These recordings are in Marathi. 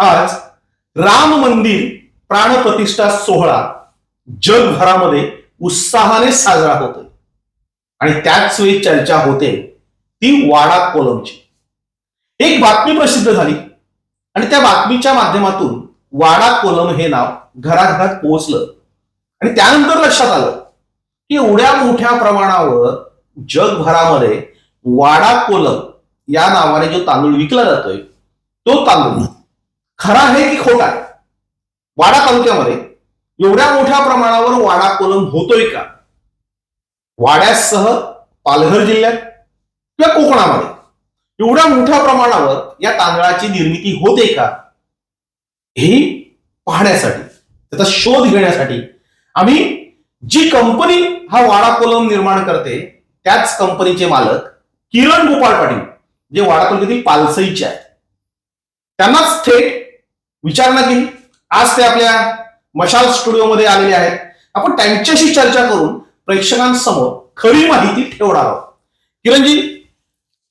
आज राम मंदिर प्राणप्रतिष्ठा सोहळा जगभरामध्ये उत्साहाने साजरा होतोय. आणि त्याच वेळी चर्चा होते ती वाडा कोलमची. एक बातमी प्रसिद्ध झाली. आणि त्या बातमीच्या माध्यमातून वाडा कोलम हे नाव घराघरात पोहोचलं. आणि त्यानंतर लक्षात आलं की एवढ्या मोठ्या प्रमाणावर जगभरामध्ये वाडा कोलम या नावाने जो तांदूळ विकला जातोय तो तांदूळ खरा आहे की खोटा? आहे वाडा तालुक्यामध्ये एवढ्या मोठ्या प्रमाणावर वाडा कोलम होतोय का? वाड्यासह पालघर जिल्ह्यात किंवा कोकणामध्ये एवढ्या मोठ्या प्रमाणावर या तांदळाची निर्मिती होते का? हे पाहण्यासाठी त्याचा शोध घेण्यासाठी आम्ही जी कंपनी हा वाडा कोलम निर्माण करते त्याच कंपनीचे मालक किरण गोपाळ पाटील जे वाडा तालुक्यातील पालसईचे आहेत. त्यांनाच थेट विचारणा केली. आज ते आपल्या मशाल स्टुडिओमध्ये आलेले आहेत. आपण त्यांच्याशी चर्चा करून प्रेक्षकांसमोर खरी माहिती ठेवणार आहोत. किरणजी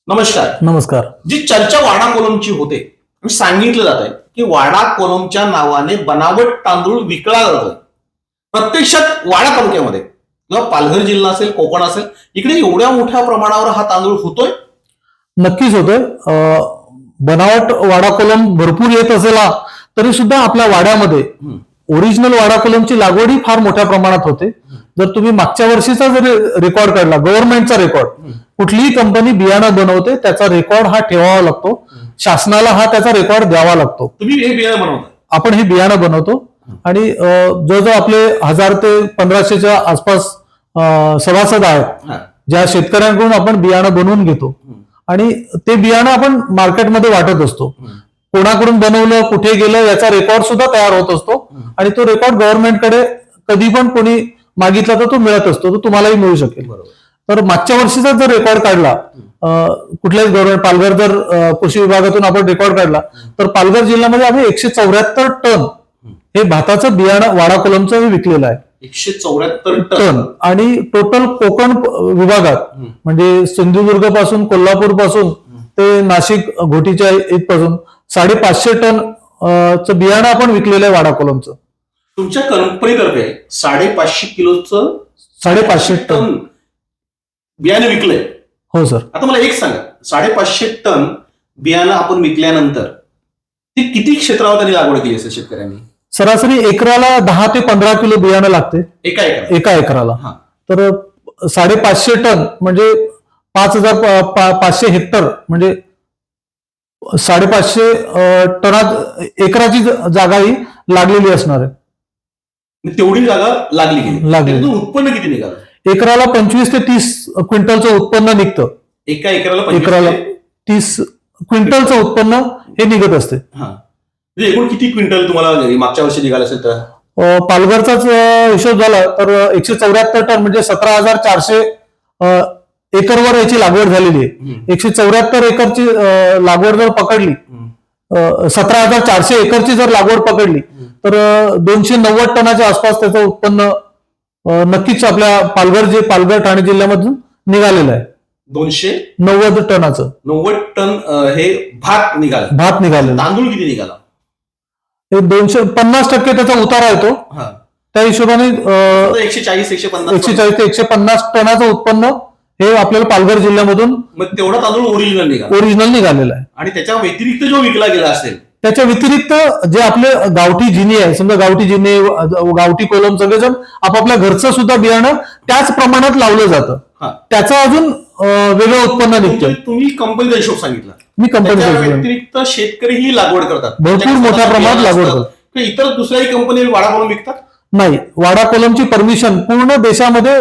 नमस्कार. नमस्कार. जी चर्चा वाडा कोलमची होते सांगितलं जात आहे की वाडा कोलमच्या नावाने बनावट तांदूळ विकला जातोय प्रत्यक्षात वाडा तालुक्यामध्ये किंवा पालघर जिल्हा असेल कोकण असेल इकडे एवढ्या मोठ्या प्रमाणावर हा तांदूळ होतोय? नक्कीच होतोय. बनावट वाडा कोलम भरपूर येत असेला तरी सुद्धा आपल्या वाड्यामध्ये. ओरिजिनल वाडा कोलमची लागवड ही फार मोठ्या प्रमाणात होते. जर तुम्ही मागच्या वर्षीचा जर रेकॉर्ड काढला गव्हर्नमेंटचा रेकॉर्ड कुठलीही कंपनी बियाणं बनवते त्याचा रेकॉर्ड हा ठेवावा लागतो. शासनाला हा त्याचा रेकॉर्ड द्यावा लागतो. तुम्ही हे बियाणं बनवताय आपण हे बियाणं बनवतो. आणि जवळजवळ आपले हजार ते पंधराशेच्या आसपास सभासद आहेत. ज्या शेतकऱ्यांकडून आपण बियाणं बनवून घेतो. आणि ते बियाणं आपण मार्केटमध्ये वाटत असतो. कोणाकडून बनवलं कुठे गेलं याचा रेकॉर्ड सुद्धा तयार होत असतो. आणि तो रेकॉर्ड गव्हर्नमेंटकडे कधी पण कोणी मागितला तर तो मिळत असतो तो तुम्हालाही मिळू शकेल. तर मागच्या वर्षीचा जर रेकॉर्ड काढला कुठल्याही गव्हर्नमेंट पालघर जर कृषी विभागातून आपण रेकॉर्ड काढला तर पालघर जिल्ह्यामध्ये आम्ही एकशे चौऱ्याहत्तर टन हे भाताचं बियाणं वाडा कोलमचं हे विकलेलं आहे. एकशे चौऱ्याहत्तर टन. टन. आणि टोटल कोकण विभागात म्हणजे सिंधुदुर्गपासून कोल्हापूरपासून ते नाशिक घोटीच्या इथपासून साडेपाचशे टन चं बियाणं आपण विकलेलं आहे वाडा कोलमचं तुमच्या कंपनीतर्फे साडेपाचशे किलोचं साडेपाचशे टन. बियाणं विकलंय. हो सर. आता मला एक सांगा साडेपाचशे टन बियाणं आपण विकल्यानंतर ती किती क्षेत्रावर त्यांनी लागवड केली असेल शेतकऱ्यांनी? सरासरी एकराला दहा ते पंधरा किलो बियाणं लागते. एका एकर एका एकराला. हा. तर साडेपाचशे टन म्हणजे पाच हजार पाचशे हेक्टर म्हणजे साडेपाचशे टनात एकराची जागा ही लागलेली असणार आहे. तेवढी जागा लागली गेली. लागली. उत्पन्न किती निघालं? एकराला पंचवीस ते तीस क्विंटलचं उत्पन्न निघतं. एका एकराला एकराला तीस क्विंटलचं उत्पन्न हे निघत असते. हा. म्हणजे एकूण किती क्विंटल तुम्हाला मागच्या वर्षी निघालं असेल तर? पालघरचाच हिशोब झाला तर एकशे चौऱ्याहत्तर टन म्हणजे सतरा हजार चारशे एकरवर याची लागवड झालेली आहे. एकशे चौऱ्याहत्तर एकरची लागवड जर पकडली सतरा हजार चारशे एकरची जर लागवड पकडली तर दोनशे नव्वद टनाच्या आसपास त्याचं उत्पन्न नक्कीच आपल्या पालघर जे पालघर ठाणे जिल्ह्यामधून निघालेलं आहे. दोनशे नव्वद टनाचं. नव्वद टन हे भात निघालं. भात निघालेलं. तांदूळ किती निघाला? हे दोनशे पन्नास टक्के त्याचा उतारा येतो त्या हिशोबाने एकशे चाळीस एकशे पन्नास एकशे चाळीस ते एकशे पन्नास टनाचं उत्पन्न हे आपल्याला पालघर जिल्ह्यामधून मग तेवढा तांदूळ ओरिजिनल निघाला. ओरिजिनल निघालेलं आहे. आणि त्याच्या व्यतिरिक्त जो विकला गेला असेल. त्याच्या व्यतिरिक्त जे आपले गावठी जिनी आहे समजा गावठी जिने गावठी कोलम सगळेजण आपापल्या घरचं सुद्धा बियाणं त्याच प्रमाणात लावलं जातं. त्याचं अजून वेगळं उत्पन्न निघतं तुम्ही कंपनीचा हिशोब सांगितला. मी कंपनी व्यतिरिक्त शेतकरी ही लागवड करतात. भरपूर मोठ्या प्रमाणात लागवड. करतात. इतर दुसऱ्याही कंपनी वाडा म्हणून विकतात? नाही. वाडा कोलमची परमिशन पूर्ण देशामध्ये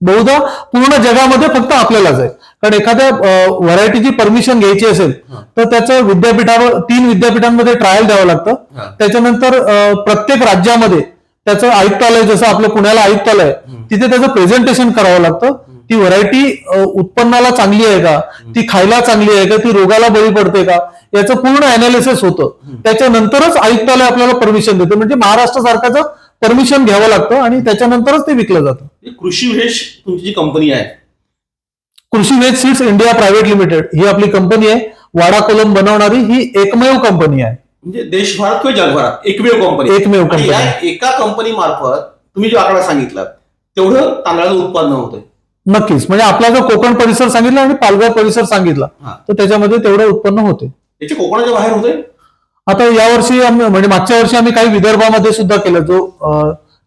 बहुधा पूर्ण जगामध्ये फक्त आपल्यालाच आहे कारण एखाद्या व्हरायटीची परमिशन घ्यायची असेल तर त्याचं विद्यापीठावर तीन विद्यापीठांमध्ये ट्रायल द्यावं लागतं. त्याच्यानंतर प्रत्येक राज्यामध्ये त्याचं आयुक्तालय जसं आपलं पुण्याला आयुक्तालय तिथे त्याचं प्रेझेंटेशन करावं लागतं. ती व्हरायटी उत्पन्नाला चांगली आहे का? ती खायला चांगली आहे का? ती रोगाला बळी पडते का? याचं पूर्ण अनालिसिस होतं. त्याच्यानंतरच आयुक्तालय आपल्याला परमिशन देतं. म्हणजे महाराष्ट्र सरकारचं परमिशन घ्यावं लागतं आणि त्याच्यानंतरच ते विकलं जातं. ही कृषी व्हेश तुमची जी कंपनी आहे. Krishi veg seeds India private limited ही आपली कंपनी आहे. वाडा कोलम बनवणारी ही एकमेव कंपनी आहे. म्हणजे देशभरात किंवा जगभरात एकमेव कंपनी. एकमेव आणि या कंपनी. एका कंपनी मार्फत तुम्ही जो आकडा सांगितला तेवढं तांदळाचं उत्पादन होतंय. नक्कीच. म्हणजे आपला जो कोकण परिसर सांगितला आणि पालघर परिसर सांगितला हा. तर त्याच्यामध्ये तेवढं उत्पन्न होते याचे कोकणाच्या बाहेर होते आता यावर्षी आम्ही म्हणजे मागच्या वर्षी आम्ही काही विदर्भामध्ये सुद्धा केलं जो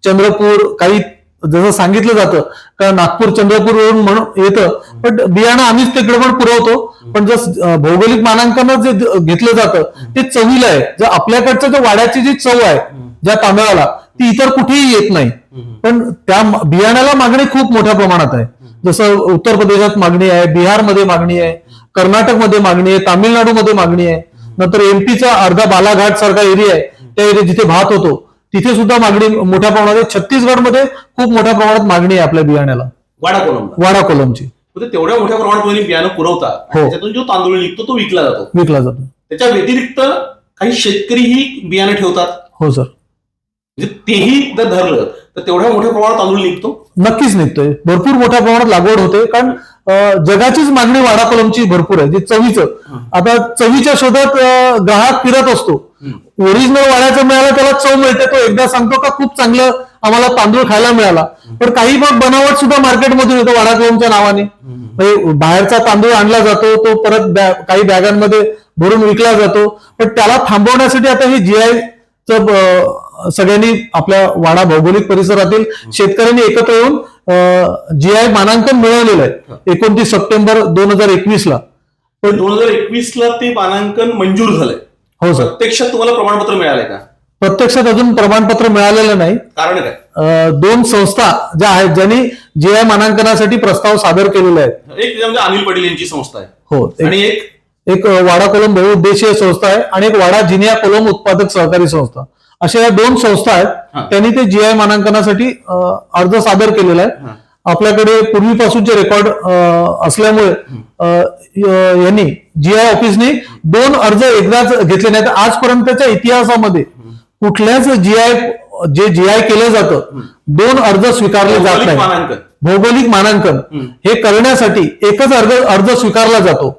चंद्रपूर काही जसं सांगितलं जातं का नागपूर चंद्रपूरवरून म्हणून येतं. पण बियाणं आम्हीच तिकडे पण पुरवतो. पण जर भौगोलिक मानांकन जे घेतलं जातं ते चवीला आहे. जर आपल्याकडचं जो वाड्याची जी चव आहे ज्या तांदळाला ती इतर कुठेही येत नाही. पण त्या बियाण्याला मागणी खूप मोठ्या प्रमाणात आहे. जसं उत्तर प्रदेशात मागणी आहे बिहारमध्ये मागणी आहे कर्नाटकमध्ये मागणी आहे तामिळनाडूमध्ये मागणी आहे. नंतर एमपीचा अर्धा बालाघाट सारखा एरिया आहे. त्या एरिया जिथे भात होतो तिथे सुद्धा मागणी मोठ्या प्रमाणात छत्तीसगडमध्ये खूप मोठ्या प्रमाणात मागणी आहे आपल्या बियाण्याला. वाडा कोलमला. वाडा कोलमची. तेवढ्या मोठ्या प्रमाणात बियाणं पुरवता आणि हो. त्याच्यातून जो तांदूळ निघतो तो विकला जातो. विकला जातो. त्याच्या व्यतिरिक्त काही शेतकरीही बियाणं ठेवतात. हो सर. म्हणजे तेही जर धरलं तर तेवढ्या मोठ्या प्रमाणात तांदूळ निघतो? नक्कीच निघतोय. भरपूर मोठ्या प्रमाणात लागवड होते कारण जगाचीच मागणी वाडा कोलमची भरपूर आहे जे चवीचं. आता चवीच्या शोधात ग्राहक फिरत असतो. ओरिजिनल वाड्याचं मिळालं त्याला चव मिळते. तो एकदा सांगतो का खूप चांगलं आम्हाला तांदूळ खायला मिळाला. पण काही मग बनावट सुद्धा मार्केटमधून येतो वाडा कोलमच्या नावाने. म्हणजे बाहेरचा तांदूळ आणला जातो तो परत बॅ- काही बॅगांमध्ये भरून विकला जातो. पण त्याला थांबवण्यासाठी आता हे जीआय सगळ्यांनी आपल्या वाडा भौगोलिक परिसरातील शेतकऱ्यांनी एकत्र येऊन जीआय मानांकन मिळवलेलं आहे. एकोणतीस सप्टेंबर दोन हजार एकवीस ला पण दोन हजार एकवीस ला ते मानांकन मंजूर झालंय. हो सर. प्रत्यक्षात तुम्हाला प्रमाणपत्र मिळालंय का? प्रत्यक्षात अजून प्रमाणपत्र मिळालेलं नाही. कारण काय? दोन संस्था ज्या आहेत ज्यांनी जीआय मानांकनासाठी प्रस्ताव सादर केलेले आहेत. एक म्हणजे अनिल पटेल यांची संस्था आहे. हो आणि एक एक वाडा कोलम बहुउद्देशीय संस्था आहे आणि एक वाडा जिनिया कोलम उत्पादक सहकारी संस्था. अशा या दोन संस्था. आहेत त्यांनी ते जीआय मानांकनासाठी अर्ज सादर केलेला आहे. आपल्याकडे पूर्वीपासूनचे रेकॉर्ड असल्यामुळे यांनी जीआय ऑफिसने दोन अर्ज एकदाच घेतले नाहीत आजपर्यंतच्या इतिहासामध्ये कुठल्याच जीआय जे जीआय केलं जातं दोन अर्ज स्वीकारले जात नाही भौगोलिक मानांकन. हे करण्यासाठी एकच अर्ज अर्ज स्वीकारला जातो.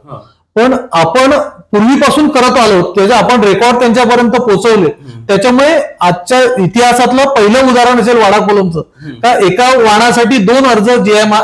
पण आपण पूर्वीपासून करत आलो त्याचे आपण रेकॉर्ड त्यांच्यापर्यंत पोहोचवले. त्याच्यामुळे आजच्या इतिहासातलं पहिलं उदाहरण असेल वाडा कोलमचं का एका वाणासाठी दोन अर्ज जीएम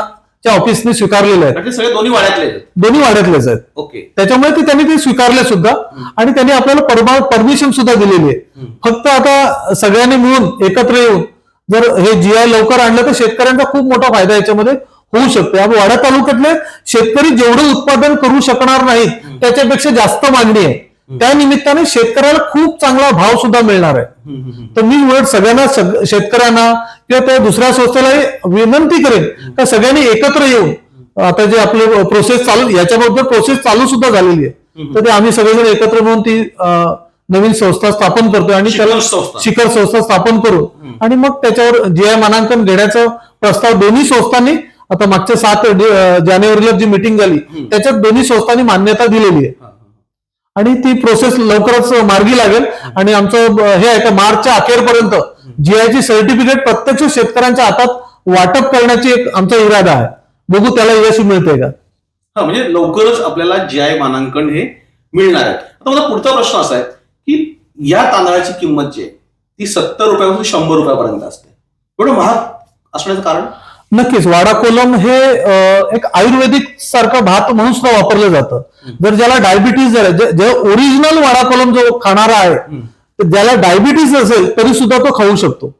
च्या ऑफिसने स्वीकारलेले आहेत. कारण ते सगळे दोन्ही वाड्यातले आहेत. दोन्ही वाड्यातलेच आहेत. ओके. त्याच्यामुळे ते त्यांनी ते स्वीकारले सुद्धा. आणि त्यांनी आपल्याला परमिशन सुद्धा दिलेली आहे. फक्त आता सगळ्यांनी मिळून एकत्र येऊन जर हे जीआय लवकर आणलं तर शेतकऱ्यांचा खूप मोठा फायदा याच्यामध्ये होऊ शकतो. वाडा तालुक्यातले शेतकरी जेवढं उत्पादन करू शकणार नाहीत त्याच्यापेक्षा जास्त मागणी आहे. त्या निमित्ताने शेतकऱ्याला खूप चांगला भाव सुद्धा मिळणार आहे. तर मी उलट सगळ्यांना सग- शेतकऱ्यांना किंवा त्या दुसऱ्या संस्थेलाही विनंती करेन का सगळ्यांनी एकत्र येऊन आता जे आपले प्रोसेस चालू याच्याबद्दल प्रोसेस चालू सुद्धा झालेली आहे. तर ते आम्ही सगळेजण एकत्र मिळून ती नवीन संस्था स्थापन करतोय आणि शिखर त्याला संस्था. शिखर संस्था स्थापन करून आणि मग त्याच्यावर जीआय मानांकन घेण्याचा प्रस्ताव दोन्ही संस्थांनी आता मागच्या सात जानेवारीला जी मिटिंग झाली त्याच्यात दोन्ही संस्थांनी मान्यता दिलेली आहे. आणि ती प्रोसेस लवकरच मार्गी लागेल. आणि आमचं हे आहे का मार्चच्या अखेरपर्यंत जीआयची सर्टिफिकेट प्रत्यक्ष शेतकऱ्यांच्या हातात वाटप करण्याची एक आमचा इरादा आहे. बघू त्याला यश मिळतंय का? हा म्हणजे लवकरच आपल्याला जी आय मानांकन हे मिळणार आहे. आता माझा पुढचा प्रश्न असा आहे की या तांदळाची किंमत जी आहे ती सत्तर रुपयापासून शंभर रुपयापर्यंत असते. एवढं महाग असण्याचं कारण? नक्कीच. वाडा कोलम हे एक आयुर्वेदिक सारखं भात म्हणून सुद्धा वापरलं जातं. जर ज्याला डायबिटीज जर जे- ओरिजिनल वाडा कोलम जो खाणारा आहे तर ज्याला डायबिटीज असेल तरी सुद्धा तो खाऊ शकतो.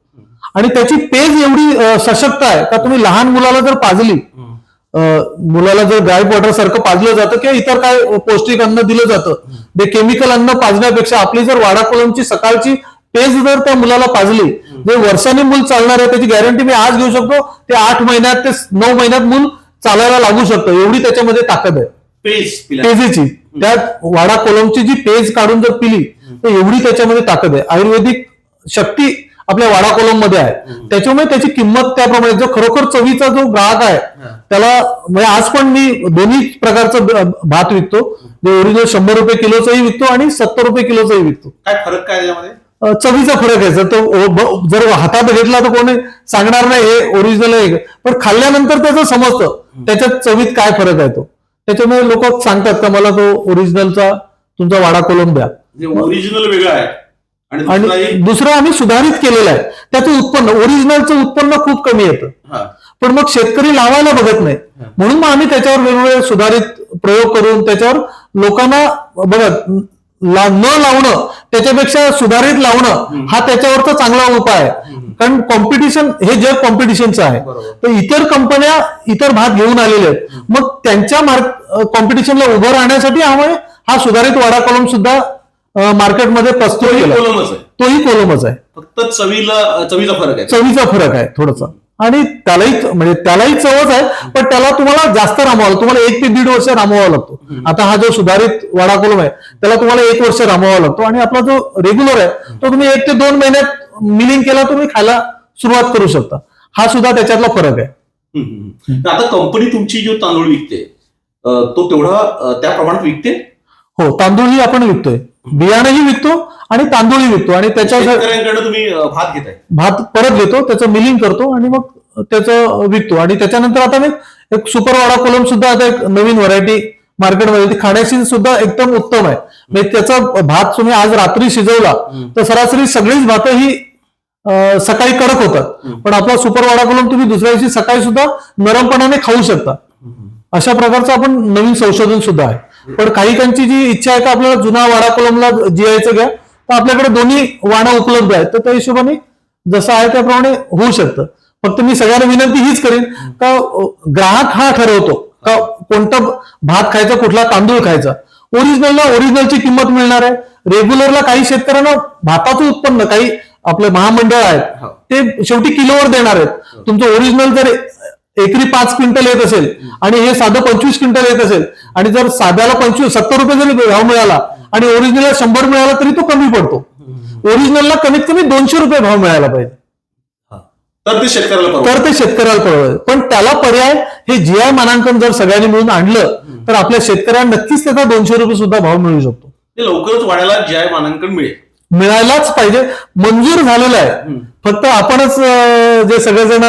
आणि त्याची पेज एवढी सशक्त आहे का तुम्ही लहान मुलाला जर पाजली मुलाला जर गाय वॉटर सारखं पाजलं जातं किंवा इतर काय पौष्टिक अन्न दिलं जातं ते केमिकल अन्न पाजण्यापेक्षा आपली जर वाडा कोलमची सकाळची पेज जर त्या मुलाला पाजली जे वर्षाने मूल चालणार आहे त्याची गॅरंटी मी आज घेऊ शकतो ते आठ महिन्यात ते नऊ महिन्यात मूल चालायला लागू शकतं. एवढी त्याच्यामध्ये ताकद आहे. पेज पेजेची. त्या वाडा कोलमची जी पेज काढून जर पिली तर एवढी त्याच्यामध्ये ताकद आहे. आयुर्वेदिक शक्ती आपल्या वाडा कोलममध्ये आहे त्याच्यामुळे त्याची किंमत त्याप्रमाणे जो खरोखर चवीचा जो ग्राहक आहे त्याला म्हणजे आज पण मी दोन्ही प्रकारचं भात विकतो. जे ओरिजिनल शंभर रुपये किलोचंही विकतो आणि सत्तर रुपये किलोचंही विकतो. काय फरक काय त्याच्यामध्ये? अ, चवीचा फरक आहे. जर तो जर हातात घेतला तर कोणी सांगणार नाही हे ओरिजिनल आहे. पण खाल्ल्यानंतर त्याचं समजतं. त्याच्यात चवीत काय फरक आहे तो. त्याच्यामुळे लोक सांगतात का मला तो ओरिजिनलचा तुमचा वाडा कोलम द्या. ओरिजिनल वेगळं आहे. आणि दुसरा आम्ही सुधारित केलेलं आहे. त्याचं उत्पन्न ओरिजिनलचं उत्पन्न खूप कमी येतं. पण मग शेतकरी लावायला बघत नाही. म्हणून मग आम्ही त्याच्यावर वेगवेगळे सुधारित प्रयोग करून त्याच्यावर लोकांना बघा ला- न लावणं त्याच्यापेक्षा सुधारित लावणं हा त्याच्यावरचा चांगला उपाय आहे. कारण कॉम्पिटिशन हे जग कॉम्पिटिशनचं आहे. तर इतर कंपन्या इतर भाग घेऊन आलेले आहेत. मग त्यांच्या मार्क कॉम्पिटिशनला उभं राहण्यासाठी आम्ही हा सुधारित वाडा कॉलम सुद्धा मार्केटमध्ये प्रस्तुत केला. कोलमच आहे. तोही कोलमच आहे. फक्त चवीला चवीचा फरक आहे. चवीचा फरक आहे थोडासा. आणि त्यालाही म्हणजे त्यालाही चवच आहे पण त्याला तुम्हाला जास्त रामावं तुम्हाला एक ते दीड वर्ष रामावा लागतो. आता हा जो सुधारित वाडा कोलम आहे त्याला तुम्हाला एक वर्ष रामावा लागतो. आणि आपला जो रेग्युलर आहे तो तुम्ही एक ते दोन महिन्यात मिलिंग केला तुम्ही खायला सुरुवात करू शकता. हा सुद्धा त्याच्यातला फरक आहे. आता कंपनी तुमची जो तांदूळ विकते तो तेवढा त्या प्रमाणात विकते? हो तांदूळही आपण विकतोय. बियाणंही विकतो आणि तांदूळही विकतो. आणि त्याच्या तुम्ही भात घेताय. भात परत घेतो त्याचं मिलिंग करतो आणि मग त्याचं विकतो. आणि त्याच्यानंतर आता मी एक सुपर वाडा कोलम सुद्धा आता एक नवीन व्हरायटी मार्केटमध्ये ती खाण्याची सुद्धा एकदम उत्तम आहे. म्हणजे त्याचा भात तुम्ही आज रात्री शिजवला तर सरासरी सगळीच भात ही सकाळी कडक होतात. पण आपला सुपर वाडा कोलम तुम्ही दुसऱ्या दिवशी सकाळी सुद्धा नरमपणाने खाऊ शकता. अशा प्रकारचं आपण नवीन संशोधन सुद्धा आहे. पण काही काहींची जी इच्छा आहे का आपल्याला जुना वाडा कोलमला जियायचं घ्या तर आपल्याकडे दोन्ही वाडा उपलब्ध आहेत. तर त्या हिशोबाने जसं आहे त्याप्रमाणे होऊ शकतं. फक्त मी सगळ्यांना विनंती हीच करेन का ग्राहक हा ठरवतो का कोणता भात खायचा कुठला तांदूळ खायचा. ओरिजिनलला ओरिजिनलची किंमत मिळणार आहे. रेग्युलरला काही शेतकऱ्यांना भाताचं उत्पन्न काही आपले महामंडळ हो. आहेत ते शेवटी किलोवर देणार आहेत. तुमचं ओरिजिनल जर एकरी पाच क्विंटल येत असेल आणि हे साधं पंचवीस क्विंटल येत असेल आणि जर साध्याला पंचवीस सत्तर रुपये जरी भाव मिळाला आणि ओरिजिनलला शंभर मिळाला तरी तो कमी पडतो. ओरिजिनलला कमीत कमी दोनशे रुपये भाव मिळायला पाहिजे. तर ते शेतकऱ्याला. तर ते शेतकऱ्याला परवडेल पण त्याला पर्याय हे जी आय मानांकन जर सगळ्यांनी मिळून आणलं तर आपल्या शेतकऱ्यांना नक्कीच त्याचा दोनशे रुपये सुद्धा भाव मिळू शकतो. लवकरच वाढायला जे आहे मानांकन मिळेल. मिळायलाच पाहिजे. मंजूर झालेलं आहे. फक्त आपणच जे सगळेजण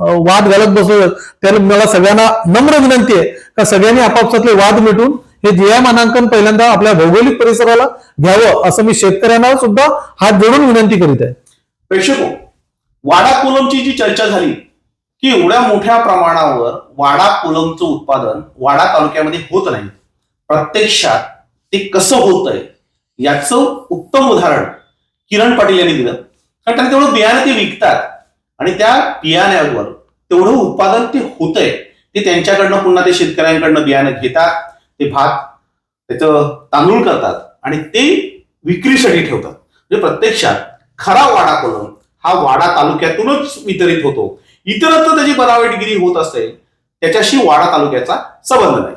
वाद घालत बसलो त्याला मला सगळ्यांना नम्र विनंती आहे का सगळ्यांनी आपापसातले वाद मिटून हे जे मानांकन पहिल्यांदा आपल्या भौगोलिक परिसराला घ्यावं असं मी शेतकऱ्यांना सुद्धा हात जोडून विनंती करीत आहे. प्रेक्षको वाडा कोलमची जी चर्चा झाली की एवढ्या मोठ्या प्रमाणावर वाडा कोलमचं उत्पादन वाडा तालुक्यामध्ये होत नाही. प्रत्यक्षात ते कसं होतंय याचं उत्तम उदाहरण किरण पाटील यांनी दिलं. कारण त्यांना तेवढं बियाणं ते विकतात. आणि त्या बियाण्यावर तेवढं उत्पादन ते होतंय. ते त्यांच्याकडनं पुन्हा ते शेतकऱ्यांकडनं बियाणं घेतात ते भात त्याचं तांदूळ करतात आणि ते विक्रीसाठी ठेवतात. म्हणजे प्रत्यक्षात खरा वाडा करून हा वाडा तालुक्यातूनच वितरित होतो. इतरत्र त्याची बनावटगिरी होत असेल त्याच्याशी वाडा तालुक्याचा संबंध नाही.